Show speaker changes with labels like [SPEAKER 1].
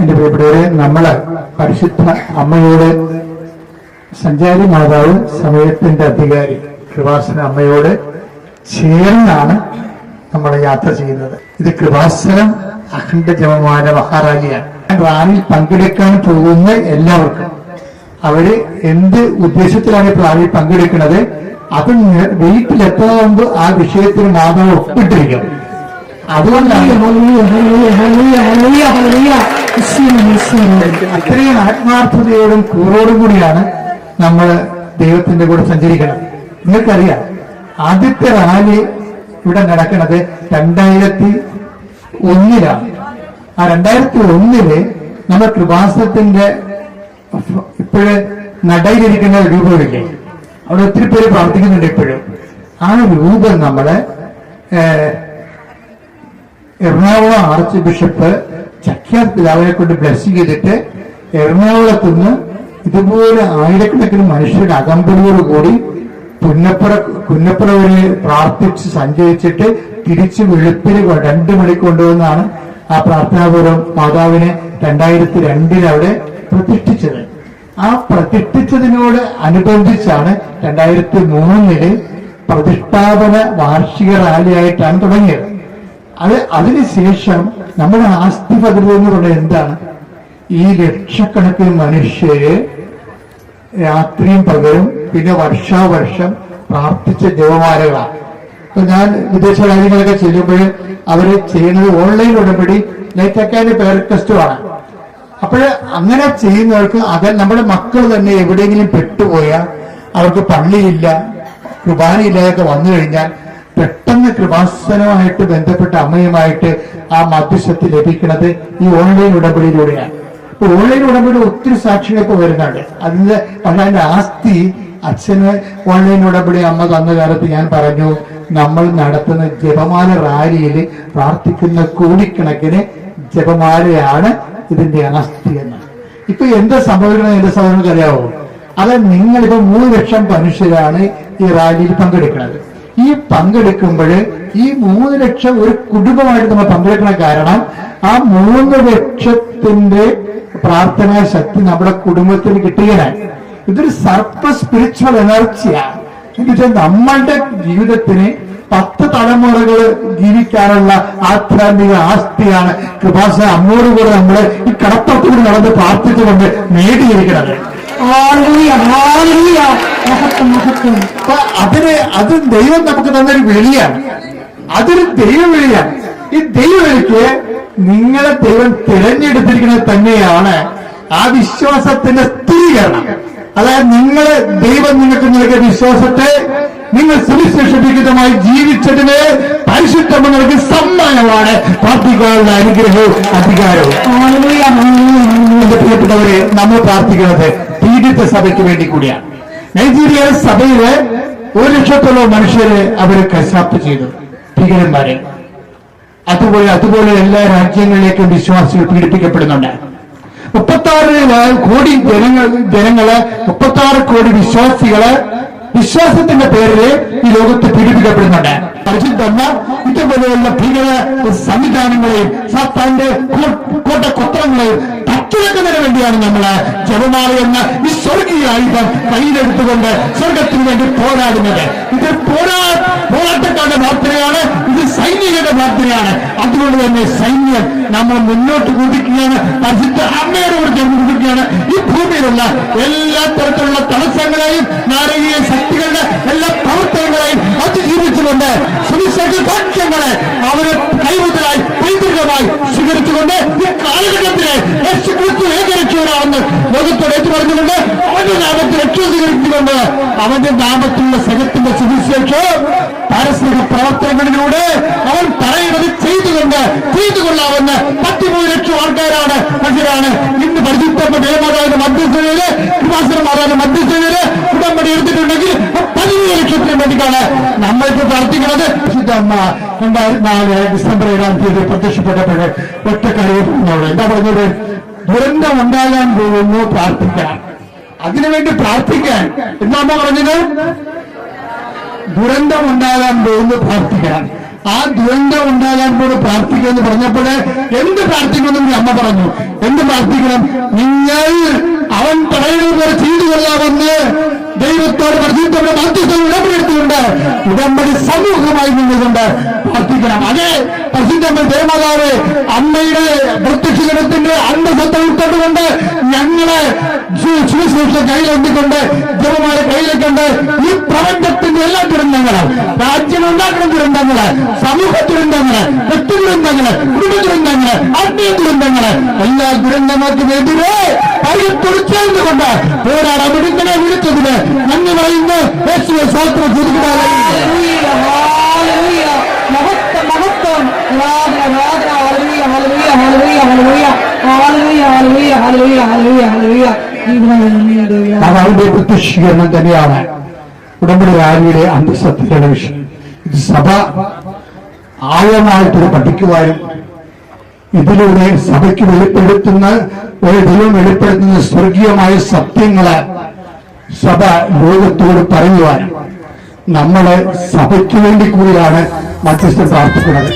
[SPEAKER 1] എന്റെ പ്രിയപ്പെട്ടവരെ നമ്മൾ പരിശുദ്ധ അമ്മയോട് സഞ്ചാരി മാതാവ് സമയത്തിന്റെ അധികാരി കൃപാസന അമ്മയോട് ചേർന്നാണ് നമ്മൾ യാത്ര ചെയ്യുന്നത്. ഇത് കൃപാസനം അഖണ്ഡ ജപമാല മഹാറാലിയാണ്. റാലിയിൽ പങ്കെടുക്കാൻ പോകുന്ന എല്ലാവർക്കും അവർ എന്ത് ഉദ്ദേശത്തിലാണ് ഇപ്പോൾ റാലിയിൽ പങ്കെടുക്കുന്നത്? അത് വീട്ടിലെത്തുന്നത് വീട്ടിലെത്തുന്ന മുമ്പ് ആ വിഷയത്തിന് മാതാവ് ഒപ്പിട്ടിരിക്കും. അതുകൊണ്ടാണ് അത്രയും ആത്മാർത്ഥതയോടും കൂറോടും കൂടിയാണ് നമ്മൾ ദൈവത്തിന്റെ കൂടെ സഞ്ചരിക്കണം നിങ്ങൾക്കറിയാം ആദ്യത്തെ റാലി ഇവിടെ നടക്കുന്നത് രണ്ടായിരത്തി ഒന്നിലാണ്. ആ രണ്ടായിരത്തി ഒന്നിൽ നമ്മൾ കൃപാസനത്തിന്റെ ഇപ്പോഴ് നടയിലിരിക്കുന്ന രൂപമില്ലേ അവിടെ ഒത്തിരി പേര് പ്രാർത്ഥിക്കുന്നുണ്ട് ഇപ്പോഴും. ആ രൂപം നമ്മൾ എറണാകുളം ആർച്ച് ബിഷപ്പ് ചക്യാർ പിതാവിനെ കൊണ്ട് ബ്ലസ് ചെയ്തിട്ട് എറണാകുളത്തുനിന്ന് ഇതുപോലെ ആയിരക്കണക്കിന് മനുഷ്യരുടെ അകമ്പടിയോട് കൂടി പുന്നപ്പുറ പുന്നപ്പുറവരിൽ പ്രാർത്ഥിച്ച് സഞ്ചരിച്ചിട്ട് തിരിച്ച് വെളുപ്പിന് രണ്ടു മണിക്ക് കൊണ്ടുവന്നാണ് ആ പ്രാർത്ഥനാപൂർവം മാതാവിനെ രണ്ടായിരത്തി രണ്ടിൽ അവിടെ പ്രതിഷ്ഠിച്ചത്. ആ പ്രതിഷ്ഠിച്ചതിനോട് അനുബന്ധിച്ചാണ് രണ്ടായിരത്തി മൂന്നിൽ പ്രതിഷ്ഠാപന വാർഷിക റാലിയായിട്ടാണ് തുടങ്ങിയത്. അത് അതിനുശേഷം നമ്മുടെ ആസ്തി പദ്ധതി എന്ന് പറയുന്നത് എന്താണ്? ഈ ലക്ഷക്കണക്കിന് മനുഷ്യര് രാത്രിയും പകലും പിന്നെ വർഷാവർഷം പ്രാർത്ഥിച്ച ദേവമാരകളാണ് ഇപ്പൊ ഞാൻ വിദേശ രാജ്യങ്ങളൊക്കെ ചെല്ലുമ്പോൾ അവർ ചെയ്യുന്നത് ഓൺലൈൻ ഉടമ്പടി ലൈറ്റ് പേർ ടെസ്റ്റുമാണ് അപ്പോൾ അങ്ങനെ ചെയ്യുന്നവർക്ക് അത് നമ്മുടെ മക്കൾ തന്നെ എവിടെയെങ്കിലും പെട്ടുപോയാൽ അവർക്ക് പള്ളിയില്ല കുർബാനയില്ലാതൊക്കെ വന്നു കഴിഞ്ഞാൽ പെട്ടെന്ന് കൃപാസനമായിട്ട് ബന്ധപ്പെട്ട അമ്മയുമായിട്ട് ആ മധ്യസ്ഥത്തിൽ ലഭിക്കുന്നത് ഈ ഓൺലൈൻ ഉടമ്പടിയിലൂടെയാണ്. ഓൺലൈൻ ഉടമ്പടി ഒത്തിരി സാക്ഷികൾക്ക് വരുന്നുണ്ട്. അതിന്റെ അതിന്റെ ആസ്തി അച്ഛന് ഓൺലൈൻ ഉടമ്പടി അമ്മ തന്ന കാലത്ത് ഞാൻ പറഞ്ഞു നമ്മൾ നടത്തുന്ന ജപമാല റാലിയിൽ പ്രാർത്ഥിക്കുന്ന കോടിക്കണക്കിന് ജപമാലയാണ് ഇതിന്റെ ആസ്തി എന്ന്. ഇപ്പൊ എന്താ സംഭവിക്കുന്നത്? എന്റെ സഹോദരങ്ങൾക്ക് അറിയാവോ? അത് നിങ്ങളിപ്പോ മൂന്ന് ലക്ഷം മനുഷ്യരാണ് ഈ റാലിയിൽ പങ്കെടുക്കുന്നത്. ഈ പങ്കെടുക്കുമ്പോൾ ഈ മൂന്ന് ലക്ഷം ഒരു കുടുംബമായിട്ട് നമ്മൾ പങ്കെടുക്കണ കാരണം ആ മൂന്ന് ലക്ഷത്തിന്റെ പ്രാർത്ഥനാ ശക്തി നമ്മുടെ കുടുംബത്തിന് കിട്ടുകയാണ്. ഇതൊരു സർപ്പ സ്പിരിച്വൽ എനർജിയാണ് എന്നുവെച്ചാൽ നമ്മളുടെ ജീവിതത്തിന് പത്ത് തലമുറകൾ ജീവിക്കാനുള്ള ആധ്യാത്മിക ആസ്തിയാണ് കൃപാസ അമ്മയോട് കൂടെ നമ്മൾ ഈ കടപ്പുറത്തുകൂടി നടന്ന് പ്രാർത്ഥിച്ചുകൊണ്ട് നേടിയിരിക്കുന്നത്. അപ്പൊ അതിന് അത് ദൈവം നമുക്ക് തന്നൊരു വിളിയാണ്. അതൊരു ദൈവവിളിയാണ് ഈ ദൈവവിളിക്ക് നിങ്ങളെ ദൈവം തിരഞ്ഞെടുത്തിരിക്കുന്നത് തന്നെയാണ് ആ വിശ്വാസത്തിന്റെ സ്ഥിരീകരണം. അതായത് നിങ്ങളെ ദൈവം നിങ്ങൾക്ക് നൽകിയ വിശ്വാസത്തെ നിങ്ങൾ സുവിശേഷിതമായി ജീവിച്ചതിന് പരിശുദ്ധം നിങ്ങൾക്ക് സമ്മാനമാണ്. പ്രാർത്ഥിക്കാനുള്ള അനുഗ്രഹവും അധികാരവും. എന്റെ പ്രിയപ്പെട്ടവരെ നമ്മൾ പ്രാർത്ഥിക്കുന്നത് പീഡിത സഭയ്ക്ക് വേണ്ടി കൂടിയാണ്. നൈജീരിയ സഭയിൽ ഒരു ലക്ഷത്തോളം മനുഷ്യരെ അവർ കശാപ്പ് ചെയ്തു. ഭീകരന്മാരെ. അതുപോലെ അതുപോലെ എല്ലാ രാജ്യങ്ങളിലേക്കും വിശ്വാസികൾ പീഡിപ്പിക്കപ്പെടുന്നുണ്ട്. മുപ്പത്താറ് കോടി ജനങ്ങൾ ജനങ്ങൾ മുപ്പത്താറ് കോടി വിശ്വാസികൾ വിശ്വാസത്തിന്റെ പേരിൽ ഈ ലോകത്ത് പീഡിപ്പിക്കപ്പെടുന്നുണ്ട്. പരിശുദ്ധമ്മ ഇതുപോലെയുള്ള ഭീകര സംവിധാനങ്ങളെയും സാത്താന്റെ കോ- കോട്ടക്കൊത്തങ്ങളെയും തച്ചുവെക്കുന്നതിന് വേണ്ടിയാണ് നമ്മൾ ജപമാല എന്ന ഈ സ്വർഗീയ ആയുധം കയ്യിലെടുത്തുകൊണ്ട് സ്വർഗത്തിന് വേണ്ടി പോരാടുന്നത്. ഇത് പോരാ പോരാട്ടക്കാരുടെ പ്രാർത്ഥനയാണ് ഇത് സൈനികരുടെ പ്രാർത്ഥനയാണ് അതുകൊണ്ട് തന്നെ സൈന്യം നമ്മൾ മുന്നോട്ട് കുതിക്കുകയാണ്. പരിശുദ്ധ അമ്മയുടെ കൂടെ ചേർന്ന് കുതിക്കുകയാണ്. ഈ ഭൂമിയിലുള്ള എല്ലാ തരത്തിലുള്ള തടസ്സങ്ങളെയും നാരകീയ ശക്തികളുടെ എല്ലാ പ്രവർത്തനങ്ങളെയും അതിജീവിച്ചുകൊണ്ട് സുവിശേഷ സാക്ഷ്യങ്ങളെ അവരെ കൈമുതലായി പൈതൃകമായി സ്വീകരിച്ചുകൊണ്ട് ഈ കാലഘട്ടത്തിലെ യേശു ക്രിസ്തു ഏകരക്ഷകനാണെന്ന് ലോകത്തോട് ഏറ്റു പറഞ്ഞുകൊണ്ട് അവന്റെ നാമത്തിൽ രക്ഷ സ്വീകരിച്ചുകൊണ്ട് അവന്റെ നാമത്തിലുള്ള സകത്തിന്റെ സുവിശേഷം പാരസ്പരിക പ്രവർത്തനങ്ങളിലൂടെ അവൻ പറയുന്നത് ചെയ്തുകൊണ്ട് ചെയ്തുകൊള്ളാവുന്ന പത്തിമൂന്ന് ലക്ഷം ആൾക്കാരാണ് മനുഷ്യരാണ് ഇന്ന് പരിശുദ്ധപ്പെട്ട ദേവമാതാവിന്റെ മധ്യസ്ഥതയിൽ കൃപാസന മാതാവിന്റെ മധ്യസ്ഥതയിൽ ഉടമ്പടി എടുത്തിട്ടുണ്ടെങ്കിൽ പതിമൂന്ന് ലക്ഷത്തിന് വേണ്ടിയിട്ടാണ് നമ്മളിപ്പോ പ്രാർത്ഥിക്കുന്നത്. വിശുദ്ധ അമ്മ രണ്ടായിരത്തി നാല് ഡിസംബർ ഏഴാം തീയതി പ്രത്യക്ഷപ്പെട്ടപ്പോൾ ഒറ്റ കഴിയുന്നുള്ളൂ എന്താ പറഞ്ഞത്? ദുരന്തം ഉണ്ടാകാൻ പോകുന്നു പ്രാർത്ഥിക്കാൻ. അതിനുവേണ്ടി പ്രാർത്ഥിക്കാൻ. എന്താ പറഞ്ഞത്? ദുരന്തം ഉണ്ടാകാൻ പോകുന്നു പ്രാർത്ഥിക്കാൻ. ആ ദുരന്തം ഉണ്ടാകാൻ പോലും പ്രാർത്ഥിക്കുമെന്ന് പറഞ്ഞപ്പോഴേ എന്ത് പ്രാർത്ഥിക്കണമെന്ന് അമ്മ പറഞ്ഞു. എന്ത് പ്രാർത്ഥിക്കണം? നിങ്ങൾ അവൻ പറയുന്നത് പോലെ ചെയ്തു കൊള്ളാമെന്ന് ദൈവത്തോട് പരിശുദ്ധയുടെ മധ്യസ്ഥം ഉടമ്പടിയെടുത്തിട്ടുണ്ട് ഉടമ്പടി സമൂഹമായി നിന്നുകൊണ്ട് പ്രാർത്ഥിക്കണം. അതെ പ്രസിദ്ധമ്മ ദേവമാതാവ് അമ്മയുടെ പ്രത്യക്ഷഗണത്തിന്റെ അന്തസത്ത ഉൾക്കൊണ്ടുകൊണ്ട് ഞങ്ങളെ സു- സുവിശേഷ കയ്യിലെത്തിക്കൊണ്ട് ജപമായ കയ്യിലേക്കൊണ്ട് ഈ പ്രപഞ്ചത്തിന്റെ എല്ലാ ദുരന്തങ്ങളും രാജ്യം ഉണ്ടാക്കുന്ന ദുരന്തങ്ങള് സമൂഹ ദുരന്തങ്ങള് വ്യക്തി ദുരന്തങ്ങള് കുടുംബ ദുരന്തങ്ങള് ആത്മീയ ദുരന്തങ്ങള് എല്ലാ ദുരന്തങ്ങൾക്കുമെതിരെ പരിത്തുടിച്ചേർന്നുകൊണ്ട് പോരാടാൻ വിടുന്നതിനെ വിളിച്ചതിന് നന്ദി പറയുന്നു യേശുവെ സ്വാതന്ത്ര്യം ചോദിക്കുന്നത് അത് അതിന്റെ പ്രത്യക്ഷീകരണം തന്നെയാണ് ഉടമ്പടി റാലിയുടെ അന്തസത്യയുടെ വിഷയം. ഇത് സഭ ആഴമായിട്ട് പഠിക്കുവാനും ഇതിലൂടെ സഭയ്ക്ക് വെളിപ്പെടുത്തുന്ന ഒരു ദൈവം വെളിപ്പെടുത്തുന്ന സ്വർഗീയമായ സത്യങ്ങളെ സഭ ലോകത്തോട് പറയുവാനും നമ്മളെ സഭയ്ക്ക് വേണ്ടി കൂടിയാണ് മധ്യസ്ഥം പ്രാർത്ഥിക്കുന്നത്.